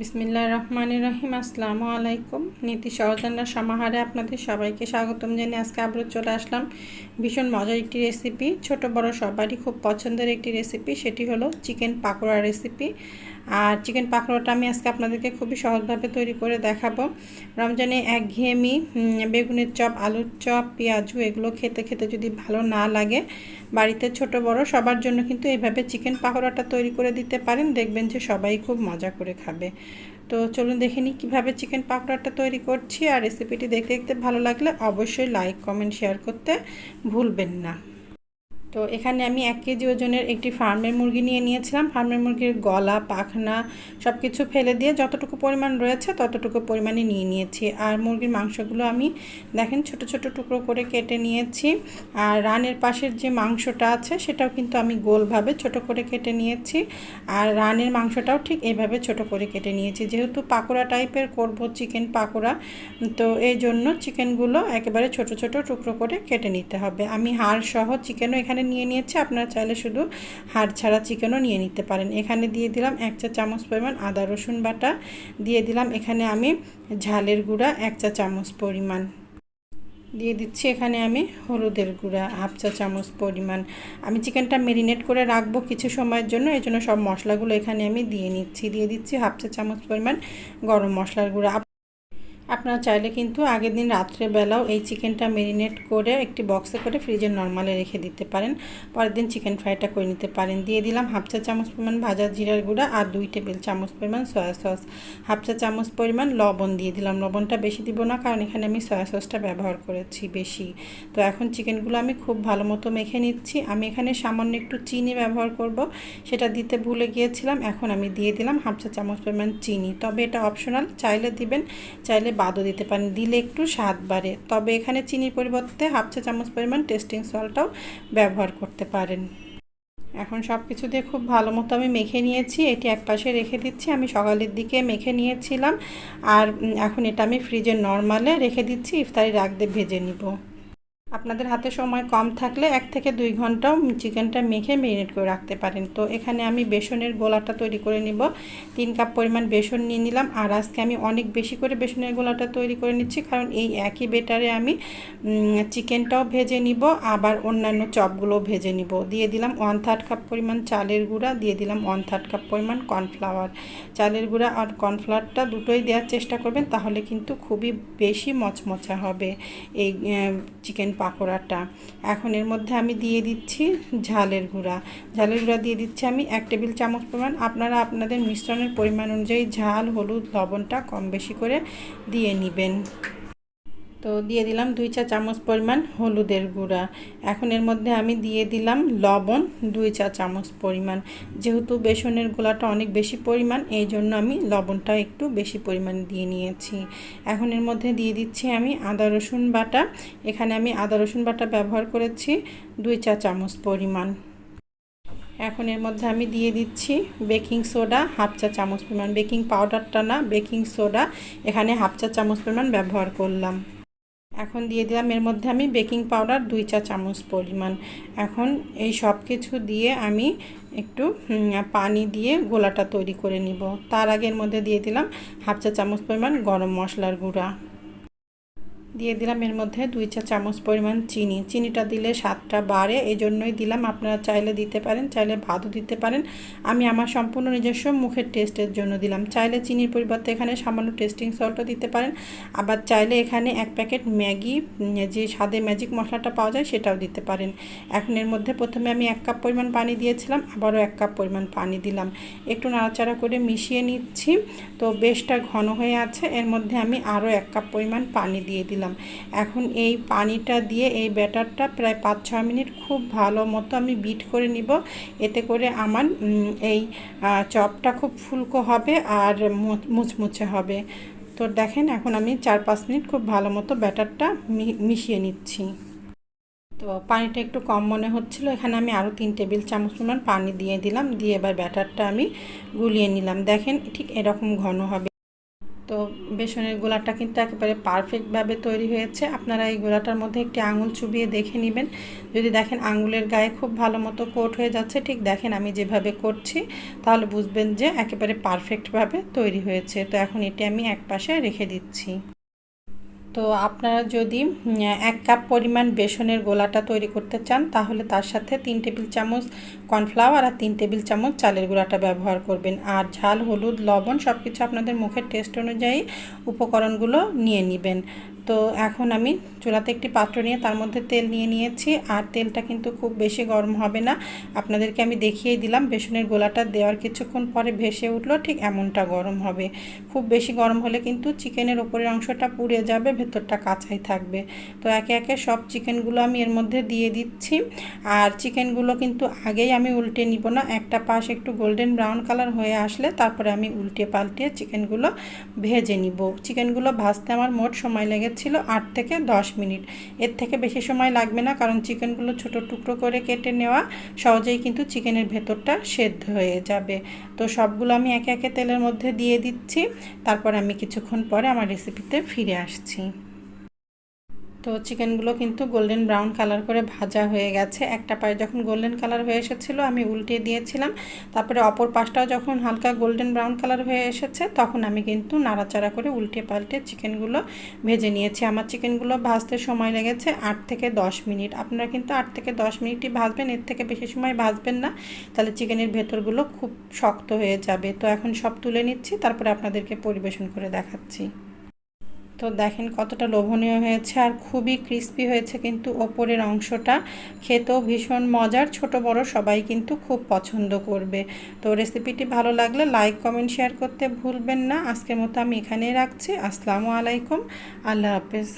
বিসমিল্লাহ রহমান রহিম। আসসালামু আলাইকুম নীতি সহজান্নার সমাহারে আপনাদের সবাইকে স্বাগতম জানিয়ে আজকে আবারও চলে আসলাম। ভীষণ মজার একটি রেসিপি ছোট বড় সবারই খুব পছন্দের একটি রেসিপি সেটি হলো চিকেন পাকোড়া রেসিপি আর চিকেন পাকোড়াটা আমি আজকে আপনাদেরকে খুবই সহজভাবে তৈরি করে দেখাবো। রমজানে এক একঘেয়েমি বেগুনের চপ, আলুর চপ, পেঁয়াজু, এগুলো খেতে খেতে যদি ভালো না লাগে, বাড়িতে ছোট বড় সবার জন্য কিন্তু এইভাবে চিকেন পাকোড়াটা তৈরি করে দিতে পারেন। দেখবেন যে সবাই খুব মজা করে খাবে। তো চলুন দেখে নিই কীভাবে চিকেন পাকোড়াটা তৈরি করছি। আর রেসিপিটি দেখতে দেখতে ভালো লাগলে অবশ্যই লাইক কমেন্ট শেয়ার করতে ভুলবেন না। তো এখানে আমি এক কেজি ওজনের একটি ফার্মের মুরগি নিয়ে নিয়েছিলাম। ফার্মের মুরগির গলা, পাখনা সব কিছু ফেলে দিয়ে যতটুকু পরিমাণ রয়েছে ততটুকু পরিমাণে নিয়ে নিয়েছি। আর মুরগির মাংসগুলো আমি দেখেন ছোট ছোট টুকরো করে কেটে নিয়েছি। আর রানের পাশের যে মাংসটা আছে সেটাও কিন্তু আমি গোলভাবে ছোট করে কেটে নিয়েছি। আর রানের মাংসটাও ঠিক এইভাবে ছোট করে কেটে নিয়েছি। যেহেতু পাকোড়া টাইপের করব চিকেন পাকোড়া, তো এই জন্য চিকেনগুলো একেবারে ছোট ছোট টুকরো করে কেটে নিতে হবে। আমি হাড় সহ চিকেনও এখানে এখানে নিয়ে নিয়েছি, আপনারা চাইলে শুধু হাড় ছাড়া চিকেনও নিয়ে নিতে পারেন। এখানে দিয়ে দিলাম এক চা চামচ পরিমাণ আদা, রসুন বাটা। দিয়ে দিলাম এখানে আমি ঝালের গুঁড়া এক চা চামচ পরিমাণ। দিয়ে দিচ্ছি এখানে আমি হলুদের গুঁড়া হাফ চা চামচ পরিমাণ। আমি চিকেনটা মেরিনেট করে রাখব কিছু সময়ের জন্য এই জন্য সব মশলাগুলো এখানে আমি দিয়ে নিচ্ছি। দিয়ে দিচ্ছি হাফ চা চামচ পরিমাণ গরম মশলার গুঁড়া। আপনারা চাইলে কিন্তু আগের দিন রাত্রেবেলাও এই চিকেনটা মেরিনেট করে একটি বক্সে করে ফ্রিজে নর্মালে রেখে দিতে পারেন। পরের দিন চিকেন ফ্রাইটা করে নিতে পারেন। দিয়ে দিলাম হাফ চা চামচ পরিমাণ ভাজা জিরার গুঁড়া আর দুই টেবিল চামচ পরিমাণ সয়া সস হাফ চা চামচ পরিমাণ লবণ দিয়ে দিলাম। লবণটা বেশি দিব না, কারণ এখানে আমি সয়া সসটা ব্যবহার করেছি বেশি। তো এখন চিকেনগুলো আমি খুব ভালো মতো মেখে নিচ্ছি। আমি এখানে সামান্য একটু চিনি ব্যবহার করব। সেটা দিতে ভুলে গিয়েছিলাম। এখন আমি দিয়ে দিলাম হাফ চা চামচ পরিমাণ চিনি। তবে এটা অপশনাল চাইলে দিবেন, চাইলে বাদও দিতে পারেন, দিলে একটু স্বাদ বাড়ে। তবে এখানে চিনির পরিবর্তে হাফ চা চামচ পরিমাণ টেস্টিং সল্টটাও ব্যবহার করতে পারেন। এখন সব কিছু দিয়ে খুব ভালো মতো আমি মেখে নিয়েছি, এটি এক পাশে রেখে দিচ্ছি। আমি সকালের দিকে মেখে নিয়েছিলাম, আর এখন এটা আমি ফ্রিজে নর্মালে রেখে দিচ্ছি, ইফতারি রাখতে ভেজে নিব। আপনাদের হাতে সময় কম থাকলে এক থেকে দুই ঘন্টাও চিকেনটা মেখে মেরিনেট করে রাখতে পারেন। তো এখানে আমি বেসনের গোলাটা তৈরি করে নিব। তিন কাপ পরিমাণ বেসন নিয়ে নিলাম। আর আজকে আমি অনেক বেশি করে বেসনের গোলাটা তৈরি করে নিচ্ছি। কারণ এই একই বেটারে আমি চিকেনটাও ভেজে নিব। আবার অন্যান্য চপগুলোও ভেজে নিব। দিয়ে দিলাম ওয়ান থার্ড কাপ পরিমাণ চালের গুঁড়া। দিয়ে দিলাম ওয়ান থার্ড কাপ পরিমাণ কর্নফ্লাওয়ার চালের গুঁড়া আর কর্নফ্লাওয়ারটা দুটোই দেওয়ার চেষ্টা করবেন। তাহলে কিন্তু খুবই বেশি মচমচা হবে। এই চিকেন পাকোড়াটা। এখন এর মধ্যে আমি দিয়ে দিচ্ছি ঝালের গুঁড়া। ঝালের গুঁড়া দিয়ে দিচ্ছি আমি এক টেবিল চামচ পরিমাণ। আপনারা আপনাদের মিশ্রণের পরিমাণ অনুযায়ী ঝাল, হলুদ, লবণটা কম বেশি করে দিয়ে নেবেন। তো দিয়ে দিলাম দুই চা চামচ পরিমাণ হলুদের গুঁড়া। এখন এর মধ্যে আমি দিয়ে দিলাম লবণ দুই চা চামচ পরিমাণ। যেহেতু বেসনের গোলাটা অনেক বেশি পরিমাণ, এই জন্য আমি লবণটা একটু বেশি পরিমাণ দিয়ে নিয়েছি। এখন এর মধ্যে দিয়ে দিচ্ছি আমি আদা রসুন বাটা। এখানে আমি আদা রসুন বাটা ব্যবহার করেছি দুই চা চামচ পরিমাণ। এখন এর মধ্যে আমি দিয়ে দিচ্ছি বেকিং সোডা, হাফ চা চামচ পরিমাণ। বেকিং পাউডারটা না, বেকিং সোডা। এখানে হাফ চা চামচ পরিমাণ ব্যবহার করলাম। এখন দিয়ে দিলাম। এর মধ্যে আমি বেকিং পাউডার দুই চা চামচ পরিমাণ। এখন এই সব কিছু দিয়ে আমি একটু পানি দিয়ে গোলাটা তৈরি করে নিব। তার আগের মধ্যে দিয়ে দিলাম হাফ চা চামচ পরিমাণ গরম মশলার গুঁড়া। দিয়ে দিলাম এর মধ্যে দুই চা চামচ পরিমাণ চিনি। চিনিটা দিলে স্বাদটা বাড়ে এই জন্যই দিলাম। আপনারা চাইলে দিতে পারেন, চাইলে ভাতও দিতে পারেন। আমি আমার সম্পূর্ণ নিজস্ব মুখের টেস্টের জন্য দিলাম। চাইলে চিনির পরিবর্তে এখানে সামান্য টেস্টিং সল্টও দিতে পারেন। আবার চাইলে এখানে এক প্যাকেট ম্যাগি যে স্বাদে ম্যাজিক মশলাটা পাওয়া যায় সেটাও দিতে পারেন। এখন এর মধ্যে প্রথমে আমি এক কাপ পরিমাণ পানি দিয়েছিলাম, আবারও এক কাপ পরিমাণ পানি দিলাম। একটু নাড়াচাড়া করে মিশিয়ে নিচ্ছি। তো বেশটা ঘন হয়ে আছে, এর মধ্যে আমি আরও এক কাপ পরিমাণ পানি দিয়ে দিলাম। দিলাম এখন এই পানিটা দিয়ে এই ব্যাটারটা প্রায় পাঁচ ছয় মিনিট খুব ভালো মতো আমি বিট করে নিব। এতে করে আমার এই চপটা খুব ফুলকো হবে আর মুচমুচে হবে। তো দেখেন এখন আমি চার পাঁচ মিনিট খুব ভালো মতো ব্যাটারটা মিশিয়ে নিচ্ছি। তো পানিটা একটু কম মনে হচ্ছিল। এখানে আমি আরও তিন টেবিল চামচ পরিমাণ পানি দিয়ে দিলাম। দিয়ে এবার ব্যাটারটা আমি গুলিয়ে নিলাম। দেখেন ঠিক এরকম ঘন হবে। বেসনের গোলাটা কিন্তু একেবারে পারফেক্টভাবে তৈরি হয়েছে। আপনারা এই গোলাটার মধ্যে একটি আঙুল চুবিয়ে দেখে নেবেন। যদি দেখেন আঙুলের গায়ে খুব ভালো মতো কোট হয়ে যাচ্ছে, ঠিক দেখেন আমি যেভাবে করছি, তাহলে বুঝবেন যে একেবারে পারফেক্টভাবে তৈরি হয়েছে। তো এখন এটি আমি এক পাশে রেখে দিচ্ছি। তো আপনারা যদি এক কাপ পরিমাণ বেসনের গোলাটা তৈরি করতে চান, তাহলে তার সাথে তিন টেবিল চামচ কর্নফ্লাওয়ার আর তিন টেবিল চামচ চালের গুঁড়াটা ব্যবহার করবেন। আর ঝাল, হলুদ, লবণ সব কিছু আপনাদের মুখের টেস্ট অনুযায়ী উপকরণগুলো নিয়ে নেবেন। তো এখন আমি চুলাতে একটি পাত্র নিয়ে তার মধ্যে তেল নিয়ে নিয়েছি। আর তেলটা কিন্তু খুব বেশি গরম হবে না। আপনাদেরকে আমি দেখিয়ে দিলাম, বেসনের গোলাটা দেওয়ার কিছুক্ষণ পরে ভেসে উঠল, ঠিক এমনটা গরম হবে। খুব বেশি গরম হলে কিন্তু চিকেনের ওপরের অংশটা পুড়ে যাবে, ভেতরটা কাঁচাই থাকবে। তো একে একে সব চিকেনগুলো আমি এর মধ্যে দিয়ে দিচ্ছি। আর চিকেনগুলো কিন্তু আগেই আমি উল্টে নিব না। একটা পাশ একটু গোল্ডেন ব্রাউন কালার হয়ে আসলে তারপরে আমি উল্টে পাল্টে চিকেনগুলো ভেজে নিব। চিকেনগুলো ভাজতে আমার মোট সময় লেগেছে ছিল আট থেকে দশ মিনিট। এর থেকে বেশি সময় লাগবে না কারণ চিকেনগুলো ছোট টুকরো করে কেটে নেওয়া, সহজেই কিন্তু চিকেনের ভেতরটা সেদ্ধ হয়ে যাবে। তো সবগুলো আমি একে একে তেলের মধ্যে দিয়ে দিচ্ছি। তারপর আমি কিছুক্ষণ পরে আমার রেসিপিতে ফিরে আসছি। তো চিকেনগুলো কিন্তু গোল্ডেন ব্রাউন কালার করে ভাজা হয়ে গেছে। একটা পায়ে যখন গোল্ডেন কালার হয়ে এসেছিল, আমি উল্টে দিয়েছিলাম। তারপরে অপর পাশটাও যখন হালকা গোল্ডেন ব্রাউন কালার হয়ে এসেছে, তখন আমি কিন্তু নাড়াচাড়া করে উল্টে পাল্টে চিকেনগুলো ভেজে নিয়েছি। আমার চিকেনগুলো ভাজতে সময় লেগেছে আট থেকে দশ মিনিট। আপনারা কিন্তু আট থেকে দশ মিনিটই ভাজবেন, এর থেকে বেশি সময় ভাজবেন না। তাহলে চিকেনের ভেতরগুলো খুব শক্ত হয়ে যাবে। তো এখন সব তুলে নিচ্ছি, তারপরে আপনাদেরকে পরিবেশন করে দেখাচ্ছি। তো দেখেন কতটা লোভনীয় হয়েছে আর খুবই ক্রিস্পি হয়েছে কিন্তু ওপরের অংশটা। খেতেও ভীষণ মজার, ছোট বড় সবাই কিন্তু খুব পছন্দ করবে। তো রেসিপিটি ভালো লাগলে লাইক কমেন্ট শেয়ার করতে ভুলবেন না। আজকের মতো আমি এখানেই রাখছি। আসসালামু আলাইকুম। আল্লাহ হাফেজ।